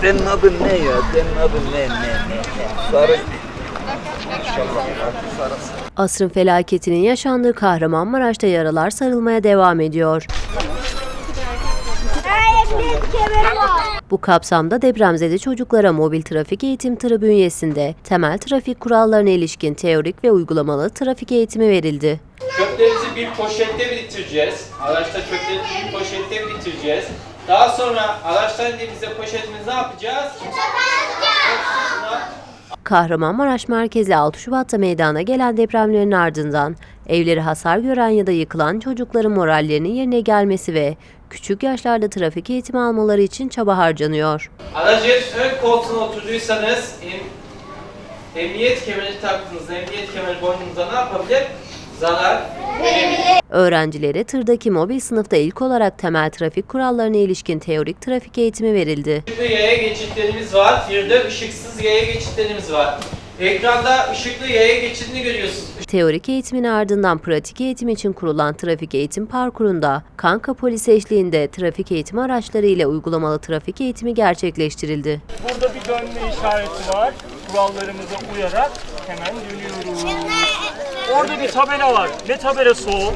Senin adın ne ya? Senin adın ne ne ne ne? Sarı. Asrın felaketinin yaşandığı Kahramanmaraş'ta yaralar sarılmaya devam ediyor. Bu kapsamda depremzede çocuklara mobil trafik eğitim tırı bünyesinde temel trafik kurallarına ilişkin teorik ve uygulamalı trafik eğitimi verildi. Çöplerimizi bir poşette biriktireceğiz. Araçta çöplerimizi bir poşette biriktireceğiz. Daha sonra araçtan indiğimizde poşetimizi ne yapacağız? Kahramanmaraş merkezi 6 Şubat'ta meydana gelen depremlerin ardından evleri hasar gören ya da yıkılan çocukların morallerinin yerine gelmesi ve küçük yaşlarda trafik eğitimi almaları için çaba harcanıyor. Aracın ön koltuğuna oturduysanız em, emniyet kemeri taktığınızda emniyet kemeri boynunuza ne yapabilir? Zarar verebilir. Öğrencilere tırdaki mobil sınıfta ilk olarak temel trafik kurallarına ilişkin teorik trafik eğitimi verildi. Işıklı yaya geçitlerimiz var. Bir de ışıksız yaya geçitlerimiz var. Ekranda ışıklı yaya geçidini görüyorsunuz. Teorik eğitimin ardından pratik eğitim için kurulan trafik eğitim parkurunda Kanka polis eşliğinde trafik eğitim araçları ile uygulamalı trafik eğitimi gerçekleştirildi. Burada bir dönme işareti var. Kurallarımıza uyarak hemen dönüyoruz. Orada bir tabela var. Ne tabelası o?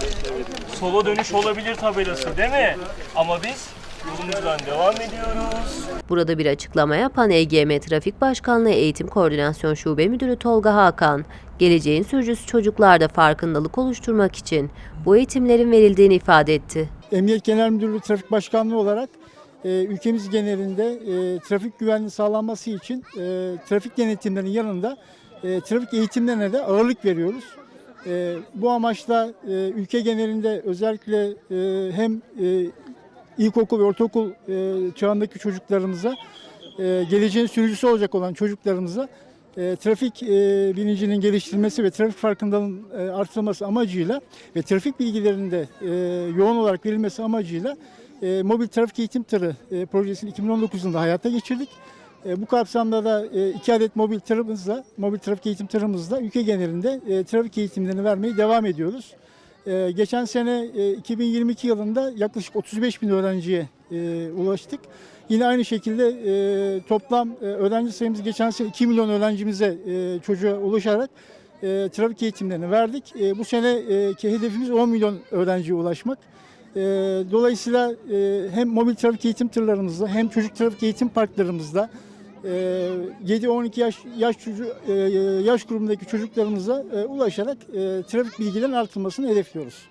Sola dönüş olabilir tabelası değil mi? Ama biz yolumuzdan devam ediyoruz. Burada bir açıklama yapan EGM Trafik Başkanlığı Eğitim Koordinasyon Şube Müdürü Tolga Hakan, geleceğin sürücüsü çocuklarda farkındalık oluşturmak için bu eğitimlerin verildiğini ifade etti. Emniyet Genel Müdürlüğü Trafik Başkanlığı olarak e, ülkemiz genelinde e, trafik güvenliği sağlanması için e, trafik denetimlerinin yanında e, trafik eğitimlerine de ağırlık veriyoruz. E, bu amaçla e, ülke genelinde özellikle e, hem e, ilkokul ve ortaokul e, çağındaki çocuklarımıza, e, geleceğin sürücüsü olacak olan çocuklarımıza e, trafik e, bilincinin geliştirilmesi ve trafik farkındalığının e, artırılması amacıyla ve trafik bilgilerinin de e, yoğun olarak verilmesi amacıyla e, mobil trafik eğitim tırı e, projesini 2019 yılında hayata geçirdik. E, bu kapsamda da e, iki adet mobil tırımızla, mobil trafik eğitim tırımızla ülke genelinde e, trafik eğitimlerini vermeye devam ediyoruz. E, geçen sene e, 2022 yılında yaklaşık 35 bin öğrenciye e, ulaştık. Yine aynı şekilde e, toplam e, öğrenci sayımız geçen sene 2 milyon öğrencimize e, çocuğa ulaşarak e, trafik eğitimlerini verdik. E, bu seneki hedefimiz 10 milyon öğrenciye ulaşmak. E, dolayısıyla e, hem mobil trafik eğitim tırlarımızda hem çocuk trafik eğitim parklarımızda e, 7-12 yaş yaş çocuğu e, yaş grubundaki çocuklarımıza e, ulaşarak e, trafik bilgilerinin artırılmasını hedefliyoruz.